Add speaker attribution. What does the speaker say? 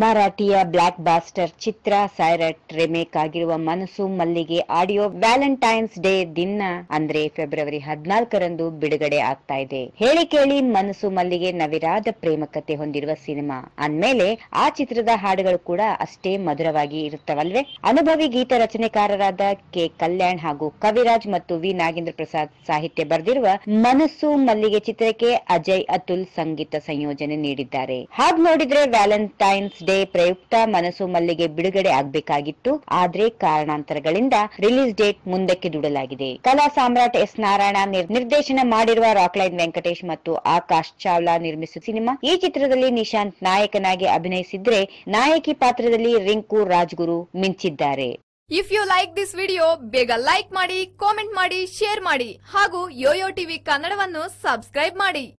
Speaker 1: ಮರಾಠಿಯ blockbuster ಚಿತ್ರ Sairat remake ಆಗಿರುವ ಮನಸು ಮಲ್ಲಿಗೆ ಆಡಿಯೋ ವ್ಯಾಲೆಂಟೈನ್ಸ್ ಡೇ ದಿನ ಅಂದ್ರೆ ಫೆಬ್ರವರಿ ಹದಿನಾಲ್ಕರಂದು ಬಿಡುಗಡೆ ಆಗ್ತಾ ಇದೆ. ಹೇಳಿ ಕೇಳಿ ಮನಸು ಮಲ್ಲಿಗೆ ನವಿರಾದ ಪ್ರೇಮ ಕಥೆ ಹೊಂದಿರುವ ಸಿನಿಮಾ. ಅಂದ್ಮೇಲೆ ಆ ಚಿತ್ರದ ಹಾಡುಗಳು ಕೂಡ ಅಷ್ಟೇ ಮಧುರವಾಗಿ ಇರುತ್ತವಲ್ವೇ? ಅನುಭವಿ ಗೀತ ರಚನೆಕಾರರಾದ ಕೆ ಕಲ್ಯಾಣ್ ಹಾಗೂ ಕವಿರಾಜ್ ಮತ್ತು ವಿ ನಾಗೇಂದ್ರ ಪ್ರಸಾದ್ ಸಾಹಿತ್ಯ ಬರೆದಿರುವ ಮನಸ್ಸು ಮಲ್ಲಿಗೆ ಚಿತ್ರಕ್ಕೆ ಅಜಯ್ ಅತುಲ್ ಸಂಗೀತ ಸಂಯೋಜನೆ ನೀಡಿದ್ದಾರೆ. ಹಾಗೆ ನೋಡಿದ್ರೆ ವ್ಯಾಲೆಂಟೈನ್ಸ್ ಡೇ ಪ್ರಯುಕ್ತ ಮನಸ್ಸು ಮಲ್ಲಿಗೆ ಬಿಡುಗಡೆ ಆಗ್ಬೇಕಾಗಿತ್ತು. ಆದ್ರೆ ಕಾರಣಾಂತರಗಳಿಂದ ರಿಲೀಸ್ ಡೇಟ್ ಮುಂದಕ್ಕೆ ದೂಡಲಾಗಿದೆ. ಕಲಾ ಸಾಮ್ರಾಟ್ ಎಸ್ ನಾರಾಯಣ ನಿರ್- ನಿರ್ದೇಶನ ಮಾಡಿರುವ ರಾಕ್ಲೈನ್ ವೆಂಕಟೇಶ್ ಮತ್ತು ಆಕಾಶ್ ಚಾವ್ಲಾ ನಿರ್ಮಿಸಿದ ಸಿನಿಮಾ. ಈ ಚಿತ್ರದಲ್ಲಿ ನಿಶಾಂತ್ ನಾಯಕನಾಗಿ ಅಭಿನಯಿಸಿದ್ರೆ ನಾಯಕಿ ಪಾತ್ರದಲ್ಲಿ Rinku Rajguru ಮಿಂಚಿದ್ದಾರೆ.
Speaker 2: If you like this video ಬೇಗ ಲೈಕ್ ಮಾಡಿ ಕಾಮೆಂಟ್ ಮಾಡಿ ಶೇರ್ ಮಾಡಿ ಹಾಗೂ ಯೋಯೋ ಟಿವಿ ಕನ್ನಡವನ್ನು ಸಬ್ಸ್ಕ್ರೈಬ್ ಮಾಡಿ.